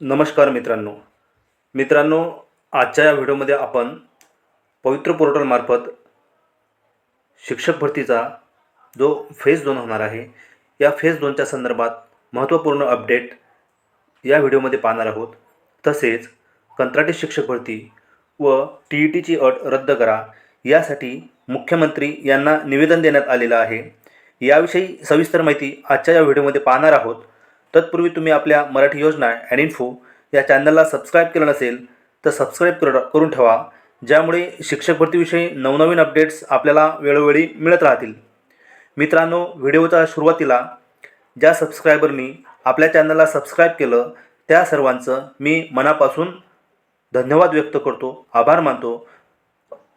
नमस्कार मित्रांनो. मित्रांनो आजच्या या व्हिडिओमध्ये आपण पवित्र पोर्टलमार्फत शिक्षक भरतीचा जो फेज दोन होणार आहे या फेज दोनच्या संदर्भात महत्त्वपूर्ण अपडेट या व्हिडिओमध्ये पाहणार आहोत. तसेच कंत्राटी शिक्षक भरती व टी ई टीची अट रद्द करा यासाठी मुख्यमंत्री यांना निवेदन देण्यात आलेलं आहे. याविषयी सविस्तर माहिती आजच्या या व्हिडिओमध्ये पाहणार आहोत. तत्पूर्वी तुम्ही आपल्या मराठी योजना अँड इन्फो या चॅनलला सबस्क्राईब केलं नसेल तर सबस्क्राईब कर करून ठेवा ज्यामुळे शिक्षक भरतीविषयी नवनवीन अपडेट्स आपल्याला वेळोवेळी मिळत राहतील. मित्रांनो व्हिडिओच्या सुरुवातीला ज्या सबस्क्रायबरनी आपल्या चॅनलला सबस्क्राईब केलं त्या सर्वांचं मी मनापासून धन्यवाद व्यक्त करतो आभार मानतो.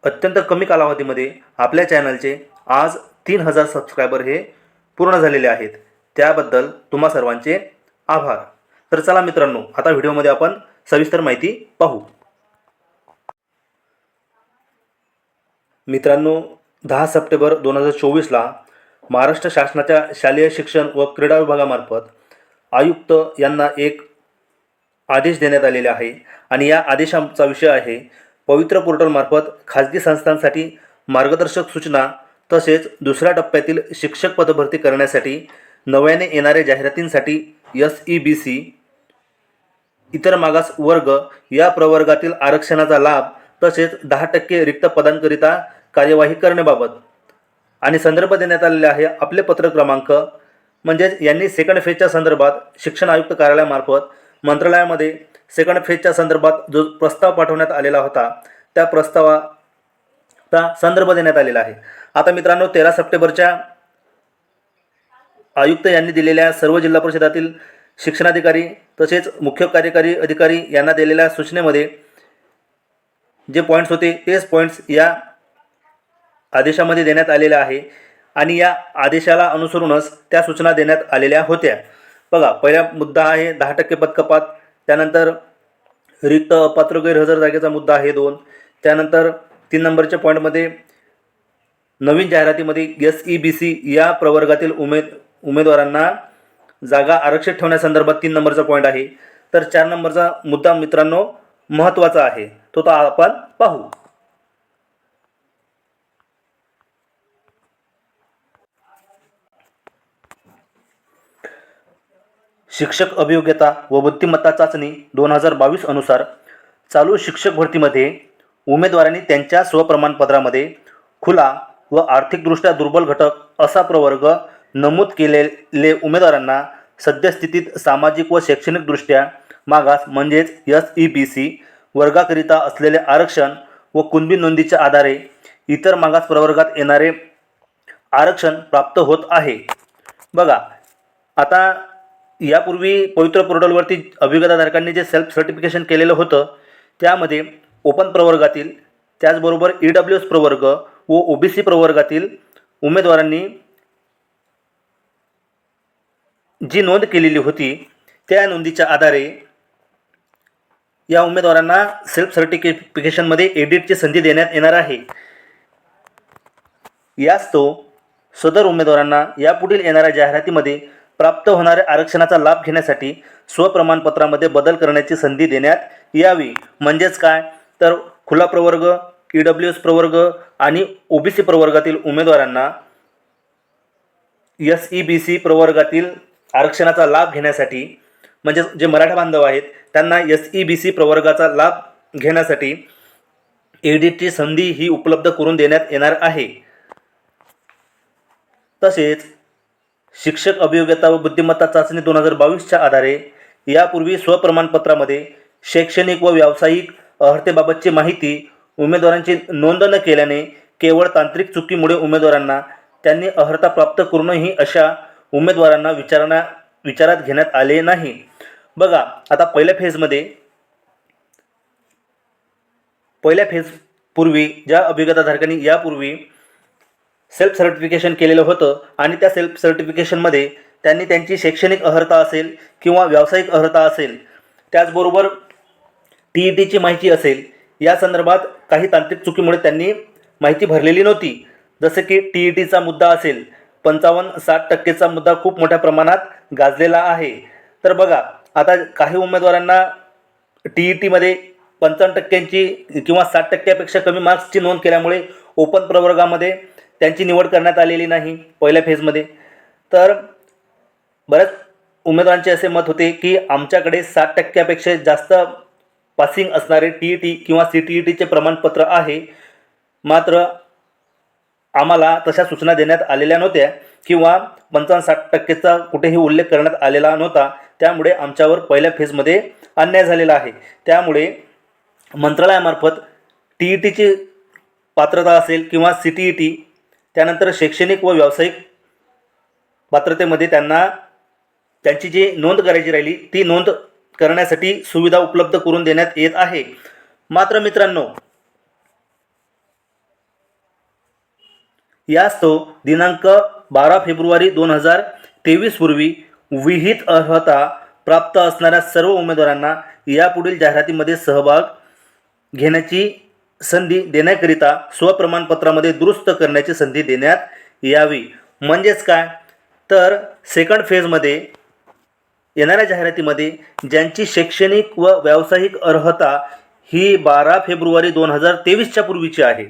अत्यंत कमी कालावधीमध्ये आपल्या चॅनलचे आज तीन हजार सबस्क्रायबर हे पूर्ण झालेले आहेत. त्याबद्दल तुम्हा सर्वांचे आभार. तर चला मित्रांनो आता व्हिडिओमध्ये आपण सविस्तर माहिती पाहू. मित्रांनो दहा सप्टेंबर दोन हजार चोवीसला महाराष्ट्र शासनाच्या शालेय शिक्षण व क्रीडा विभागामार्फत आयुक्त यांना एक आदेश देण्यात आलेले आहे आणि या आदेशाचा विषय आहे पवित्र पोर्टलमार्फत खाजगी संस्थांसाठी मार्गदर्शक सूचना तसेच दुसऱ्या टप्प्यातील शिक्षक पदभरती करण्यासाठी नव्याने येणाऱ्या जाहिरातींसाठी एस ई बी सी इतर मागास वर्ग या प्रवर्गातील आरक्षणाचा लाभ तसेच दहा टक्के रिक्त पदांकरिता कार्यवाही करण्याबाबत आणि संदर्भ देण्यात आलेले आहे आपले पत्र क्रमांक. म्हणजेच यांनी सेकंड फेजच्या संदर्भात शिक्षण आयुक्त कार्यालयामार्फत मंत्रालयामध्ये सेकंड फेजच्या संदर्भात जो प्रस्ताव पाठवण्यात आलेला होता त्या प्रस्तावाचा संदर्भ देण्यात आलेला आहे. आता मित्रांनो तेरा सप्टेंबरच्या आयुक्त यांनी दिलेल्या सर्व जिल्हा परिषदातील शिक्षणाधिकारी तसेच मुख्य कार्यकारी अधिकारी यांना दिलेल्या सूचनेमध्ये जे पॉईंट्स होते तेच पॉईंट्स या आदेशामध्ये देण्यात आलेल्या आहे आणि या आदेशाला अनुसरूनच त्या सूचना देण्यात आलेल्या होत्या. बघा पहिला मुद्दा आहे दहा टक्के पदकपात त्यानंतर रिक्त अपात्र गैरहजर जागेचा मुद्दा आहे दोन त्यानंतर तीन नंबरच्या पॉईंटमध्ये नवीन जाहिरातीमध्ये एस ई बी सी या प्रवर्गातील उमेद उमेदवारांना जागा आरक्षित ठेवण्यासंदर्भात तीन नंबरचा पॉईंट आहे. तर चार नंबरचा मुद्दा मित्रांनो महत्त्वाचा आहे. तो तो आपण पाहू. शिक्षक अभियोग्यता व बुद्धिमत्ता चाचणी दोन हजार बावीस अनुसार चालू शिक्षक भरतीमध्ये उमेदवारांनी त्यांच्या स्वप्रमाणपत्रामध्ये खुला व आर्थिकदृष्ट्या दुर्बल घटक असा प्रवर्ग नमूद केलेले उमेदवारांना सद्यस्थितीत सामाजिक व शैक्षणिकदृष्ट्या मागास म्हणजेच एस ई बी सी वर्गाकरिता असलेले आरक्षण व कुणबी नोंदीच्या आधारे इतर मागास प्रवर्गात येणारे आरक्षण प्राप्त होत आहे. बघा आता यापूर्वी पवित्र पोर्टलवरती अभिगताधारकांनी जे सेल्फ सर्टिफिकेशन केलेलं होतं त्यामध्ये ओपन प्रवर्गातील त्याचबरोबर ई डब्ल्यू एस प्रवर्ग व ओ बी सी प्रवर्गातील उमेदवारांनी जी नोंद केलेली होती त्या नोंदीच्या आधारे या उमेदवारांना सेल्फ सर्टिफिकेशनमध्ये एडिटची संधी देण्यात येणार आहे. यास्तव सदर उमेदवारांना यापुढील येणाऱ्या जाहिरातीमध्ये प्राप्त होणाऱ्या आरक्षणाचा लाभ घेण्यासाठी स्वप्रमाणपत्रामध्ये बदल करण्याची संधी देण्यात यावी. म्हणजेच काय? तर खुला प्रवर्ग ई डब्ल्यू एस प्रवर्ग आणि ओ बी सी प्रवर्गातील उमेदवारांना एस ई बी सी प्रवर्गातील आरक्षणाचा लाभ घेण्यासाठी म्हणजे जे मराठा बांधव आहेत त्यांना एस ई बी सी प्रवर्गाचा लाभ घेण्यासाठी एडिटची संधी ही उपलब्ध करून देण्यात येणार आहे. तसेच शिक्षक अभियोग्यता व बुद्धिमत्ता चाचणी दोन हजार बावीसच्या आधारे यापूर्वी स्वप्रमाणपत्रामध्ये शैक्षणिक व व्यावसायिक अर्हतेबाबतची माहिती उमेदवारांची नोंद न केल्याने केवळ तांत्रिक चुकीमुळे उमेदवारांना त्यांनी अर्हता प्राप्त करूनही अशा उमेदवारांना विचारणा विचारात घेण्यात आले नाही. बघा आता पहिल्या फेजमध्ये पहिल्या फेजपूर्वी ज्या अभिज्ञताधारकांनी यापूर्वी सेल्फ सर्टिफिकेशन केलेलं होतं आणि त्या सेल्फ सर्टिफिकेशनमध्ये त्यांनी त्यांची शैक्षणिक अर्हता असेल किंवा व्यावसायिक अर्हता असेल त्याचबरोबर टी ई टीची माहिती असेल या संदर्भात काही तांत्रिक चुकीमुळे त्यांनी माहिती भरलेली नव्हती. जसं की टी ई टीचा मुद्दा असेल पंचावन्न साठ टक्केचा मुद्दा खूप मोठ्या प्रमाणात गाजलेला आहे. तर बघा आता काही उमेदवारांना टी ई टीमध्ये पंचावन्न टक्क्यांची किंवा साठ टक्क्यापेक्षा कमी मार्क्सची नोंद केल्यामुळे ओपन प्रवर्गामध्ये त्यांची निवड करण्यात आलेली नाही पहिल्या फेजमध्ये तर बऱ्याच उमेदवारांचे असे मत होते की आमच्याकडे साठ टक्क्यापेक्षा जास्त पासिंग असणारे टी ई टी किंवा सी टी ई टीचे प्रमाणपत्र आहे. मात्र आम्हाला तशा सूचना देण्यात आलेल्या नव्हत्या किंवा पंचावन्न साठ टक्केचा कुठेही उल्लेख करण्यात आलेला नव्हता. त्यामुळे आमच्यावर पहिल्या फेजमध्ये अन्याय झालेला आहे. त्यामुळे मंत्रालयामार्फत टी ई टीची पात्रता असेल किंवा सी टी ई टी त्यानंतर शैक्षणिक व व्यावसायिक पात्रतेमध्ये त्यांना त्यांची जी नोंद करायची राहिली ती नोंद करण्यासाठी सुविधा उपलब्ध करून देण्यात येत आहे. मात्र मित्रांनो यास्तव दिनांक बारा फेब्रुवारी दोन हजार तेवीसपूर्वी विहित अर्हता प्राप्त असणाऱ्या सर्व उमेदवारांना यापुढील जाहिरातीमध्ये सहभाग घेण्याची संधी देण्याकरिता स्वप्रमाणपत्रामध्ये दुरुस्त करण्याची संधी देण्यात यावी. म्हणजेच काय? तर सेकंड फेजमध्ये येणाऱ्या जाहिरातीमध्ये ज्यांची शैक्षणिक व व्यावसायिक अर्हता ही बारा फेब्रुवारी दोन हजार तेवीसच्या पूर्वीची आहे.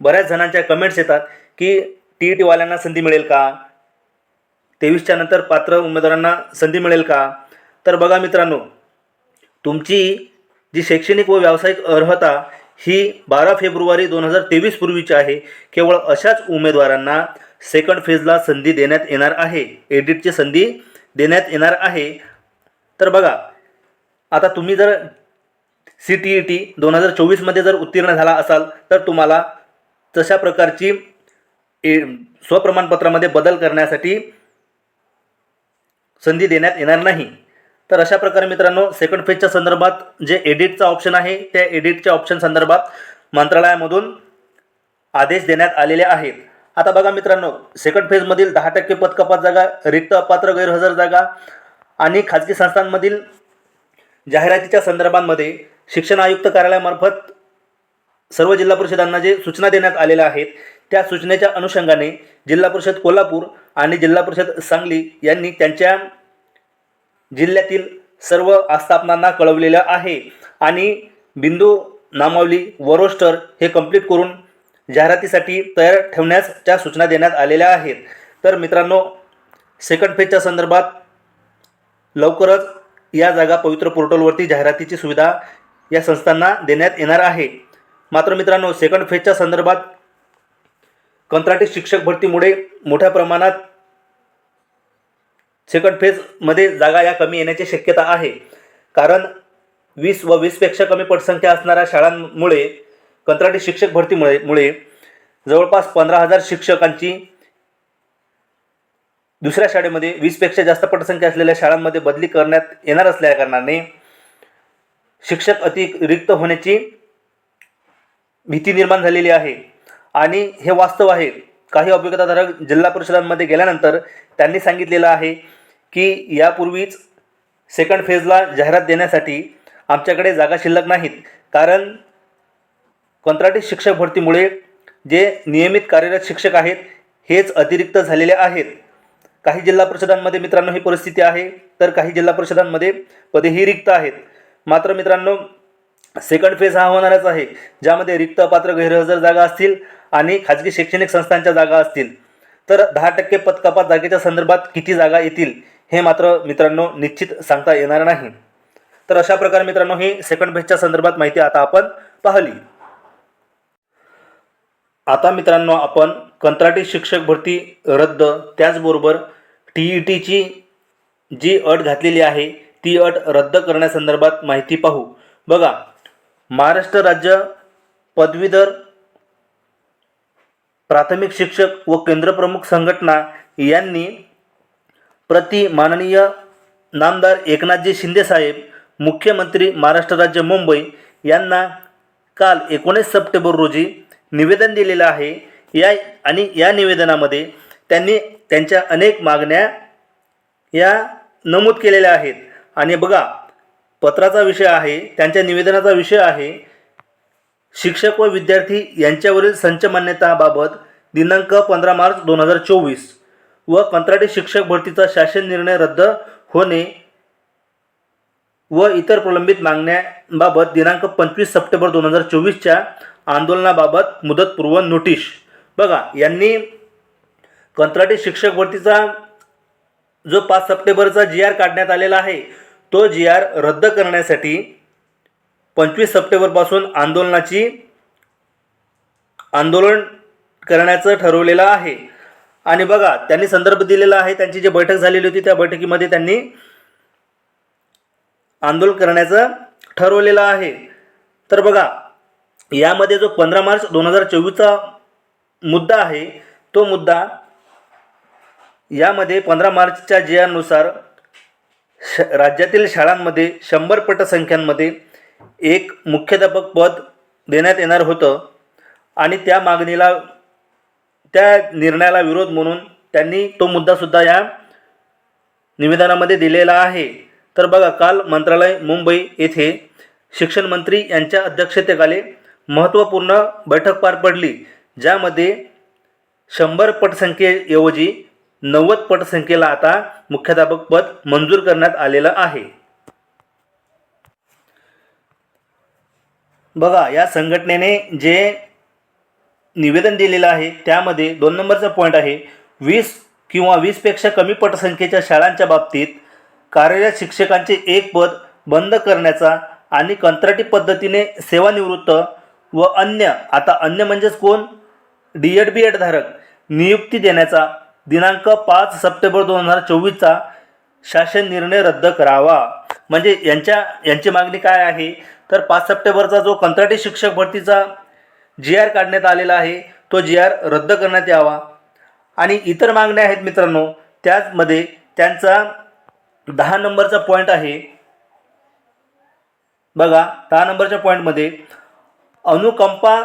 बऱ्याच जणांच्या कमेंट्स येतात की टी ई टीवाल्यांना संधी मिळेल का? तेवीसच्या नंतर पात्र उमेदवारांना संधी मिळेल का? तर बघा मित्रांनो तुमची जी शैक्षणिक व व्यावसायिक अर्हता ही बारा फेब्रुवारी दोन हजार तेवीस पूर्वीची आहे. केवळ अशाच उमेदवारांना सेकंड फेजला संधी देण्यात येणार आहे. एडिटची संधी देण्यात येणार आहे. तर बघा आता तुम्ही जर सी टी ई टी दोन हजार चोवीसमध्ये जर उत्तीर्ण झाला असाल तर तुम्हाला तशा प्रकारची ए स्वप्रमाणपत्रामध्ये बदल करण्यासाठी संधी देण्यात येणार नाही. तर अशा प्रकारे मित्रांनो सेकंड फेजच्या संदर्भात जे एडिटचा ऑप्शन आहे त्या एडिटच्या ऑप्शन संदर्भात मंत्रालयामधून आदेश देण्यात आलेले आहेत. आता बघा मित्रांनो सेकंड फेजमधील दहा टक्के पदकपात जागा रिक्त अपात्र गैरहजर जागा आणि खाजगी संस्थांमधील जाहिरातीच्या संदर्भांमध्ये शिक्षण आयुक्त कार्यालयामार्फत सर्व जिल्हा परिषदांना जे सूचना देण्यात आलेल्या आहेत त्या सूचनेच्या अनुषंगाने जिल्हा परिषद कोल्हापूर आणि जिल्हा परिषद सांगली यांनी त्यांच्या जिल्ह्यातील सर्व आस्थापनांना कळवलेलं आहे. आणि बिंदू नामावली व रोस्टर हे कंप्लीट करून जाहिरातीसाठी तयार ठेवण्याच्या सूचना देण्यात आलेल्या आहेत. तर मित्रांनो सेकंड फेजच्या संदर्भात लवकरच या जागा पवित्र पोर्टलवरती जाहिरातीची सुविधा या संस्थांना देण्यात येणार आहे. मात्र मित्रांनो सेकंड फेजच्या संदर्भात कंत्राटी शिक्षक भरतीमुळे मोठ्या प्रमाणात सेकंड फेजमध्ये जागा या कमी येण्याची शक्यता आहे. कारण वीस व वीसपेक्षा कमी पटसंख्या असणाऱ्या शाळांमुळे कंत्राटी शिक्षक भरतीमुळे मुळे जवळपास पंधरा हजार शिक्षकांची दुसऱ्या शाळेमध्ये वीसपेक्षा जास्त पटसंख्या असलेल्या शाळांमध्ये बदली करण्यात येणार असल्या कारणाने शिक्षक अतिरिक्त होण्याची भीती निर्माण झालेली आहे. आणि हे वास्तव आहे. काही अभिज्ञताधारक जिल्हा परिषदांमध्ये गेल्यानंतर त्यांनी सांगितलेलं आहे की यापूर्वीच सेकंड फेजला जाहिरात देण्यासाठी आमच्याकडे जागा शिल्लक नाहीत. कारण कंत्राटी शिक्षक भरतीमुळे जे नियमित कार्यरत शिक्षक आहेत हेच अतिरिक्त झालेले आहेत. काही जिल्हा परिषदांमध्ये मित्रांनो ही परिस्थिती आहे तर काही जिल्हा परिषदांमध्ये पदेही रिक्त आहेत. मात्र मित्रांनो सेकंड फेज हा होणारच आहे ज्यामध्ये रिक्त पात्र गैरहजर जागा असतील आणि खाजगी शैक्षणिक संस्थांच्या जागा असतील. तर दहा टक्के पदकपात जागेच्या संदर्भात किती जागा येतील हे मात्र मित्रांनो निश्चित सांगता येणार नाही. तर अशा प्रकारे मित्रांनो ही सेकंड फेजच्या संदर्भात माहिती आता आपण पाहिली. आता मित्रांनो आपण कंत्राटी शिक्षक भरती रद्द त्याचबरोबर टी ई टीची जी अट घातलेली आहे ती अट रद्द करण्यासंदर्भात माहिती पाहू. बघा महाराष्ट्र राज्य पदवीधर प्राथमिक शिक्षक व केंद्रप्रमुख संघटना यांनी प्रति माननीय नामदार एकनाथजी शिंदेसाहेब मुख्यमंत्री महाराष्ट्र राज्य मुंबई यांना काल एकोणीस सप्टेंबर रोजी निवेदन दिलेलं आहे. या आणि या निवेदनामध्ये त्यांनी त्यांच्या अनेक मागण्या या नमूद केलेल्या आहेत. आणि बघा पत्राचा विषय आहे त्यांच्या निवेदनाचा विषय आहे. शिक्षक व विद्यार्थी यांच्यावरील संच मान्यताबाबत दिनांक पंधरा मार्च दोन हजार चोवीस व कंत्राटी शिक्षक भरतीचा शासन निर्णय रद्द होणे व इतर प्रलंबित मागण्याबाबत दिनांक पंचवीस सप्टेंबर दोन हजार चोवीसच्या आंदोलनाबाबत मुदतपूर्व नोटीस. बघा यांनी कंत्राटी शिक्षक भरतीचा जो पाच सप्टेंबरचा जी आर काढण्यात आलेला आहे तो जी आर रद्द करण्यासाठी पंचवीस सप्टेंबरपासून आंदोलनाची आंदोलन करण्याचं ठरवलेलं आहे. आणि बघा त्यांनी संदर्भ दिलेला आहे त्यांची जी बैठक झालेली होती त्या बैठकीमध्ये त्यांनी आंदोलन करण्याचं ठरवलेलं आहे. तर बघा यामध्ये जो पंधरा मार्च दोन हजार चोवीसचा मुद्दा आहे तो मुद्दा यामध्ये पंधरा मार्चच्या जी आरनुसार श राज्यातील शाळांमध्ये शंभर पटसंख्यांमध्ये एक मुख्याध्यापक पद देण्यात येणार होतं आणि त्या मागणीला त्या निर्णयाला विरोध म्हणून त्यांनी तो मुद्दासुद्धा या निवेदनामध्ये दिलेला आहे. तर बघा काल मंत्रालय मुंबई येथे शिक्षण मंत्री यांच्या अध्यक्षतेखाली महत्त्वपूर्ण बैठक पार पडली ज्यामध्ये शंभर पटसंख्येऐवजी नव्वद पटसंख्येला आता मुख्याध्यापक पद मंजूर करण्यात आलेलं आहे. बघा या संघटनेने जे निवेदन दिलेलं आहे त्यामध्ये दोन नंबरचा पॉईंट आहे. वीस किंवा वीसपेक्षा कमी पटसंख्येच्या शाळांच्या बाबतीत कार्यरत शिक्षकांचे एक पद बंद करण्याचा आणि कंत्राटी पद्धतीने सेवानिवृत्त व अन्य आता अन्य म्हणजेच कोण? डी एड बी एड धारक नियुक्ती देण्याचा दिनांक पाच सप्टेंबर दोन हजार चोवीसचा शासन निर्णय रद्द करावा. म्हणजे यांच्या यांची मागणी काय आहे? तर पाच सप्टेंबरचा जो कंत्राटी शिक्षक भरतीचा जी आर काढण्यात आलेला आहे तो जी आर रद्द करण्यात यावा. आणि इतर मागण्या आहेत मित्रांनो त्याचमध्ये त्यांचा दहा नंबरचा पॉईंट आहे. बघा दहा नंबरच्या पॉईंटमध्ये अनुकंपा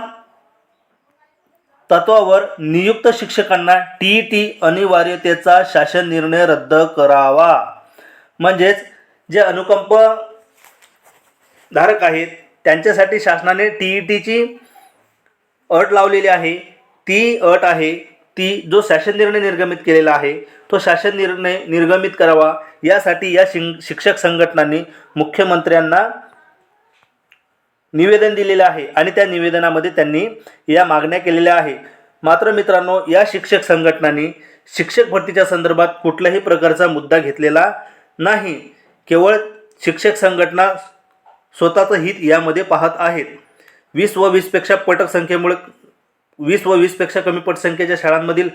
तत्वावर नियुक्त शिक्षकांना टी ई टी अनिवार्यतेचा शासन निर्णय रद्द करावा. म्हणजेच जे अनुकंप धारक आहेत त्यांच्यासाठी शासनाने टी ई टीची अट लावलेली आहे. ती अट आहे ती जो शासन निर्णय निर्गमित केलेला आहे तो शासन निर्णय निर्गमित करावा. यासाठी या शिं शिक्षक संघटनांनी मुख्यमंत्र्यांना निवेदन दिलेलं आहे आणि त्या निवेदनामध्ये त्यांनी या मागण्या केलेल्या आहे मात्र मित्रांनो या शिक्षक संघटनांनी शिक्षक भरतीच्या संदर्भात कुठल्याही प्रकारचा मुद्दा घेतलेला नाही. केवळ शिक्षक संघटना स्वतःचं हित यामध्ये पाहत आहेत. वीस व वीसपेक्षा पटक संख्येमुळे वीस व वीसपेक्षा कमी पटसंख्येच्या शाळांमधील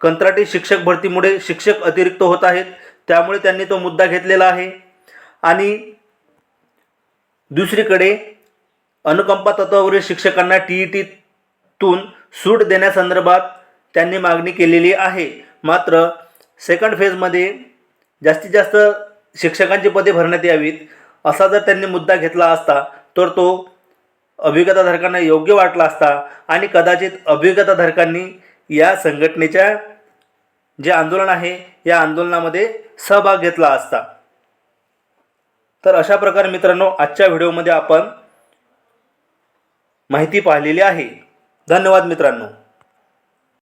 कंत्राटी शिक्षक भरतीमुळे शिक्षक अतिरिक्त होत आहेत. त्यामुळे त्यांनी तो मुद्दा घेतलेला आहे. आणि दुसरीकडे अनुकंपा तत्वावरील शिक्षकांना टी ई टीतून सूट देण्यासंदर्भात त्यांनी मागणी केलेली आहे. मात्र सेकंड फेजमध्ये जास्तीत जास्त शिक्षकांची पदे भरण्यात यावीत असा जर त्यांनी मुद्दा घेतला असता तर तो अभिज्ञताधारकांना योग्य वाटला असता आणि कदाचित अभिज्ञताधारकांनी या संघटनेच्या जे आंदोलन आहे या आंदोलनामध्ये सहभाग घेतला असता. तर अशा प्रकारे मित्रांनो आजच्या व्हिडिओमध्ये आपण माहिती पाहिलेली आहे. धन्यवाद मित्रांनो.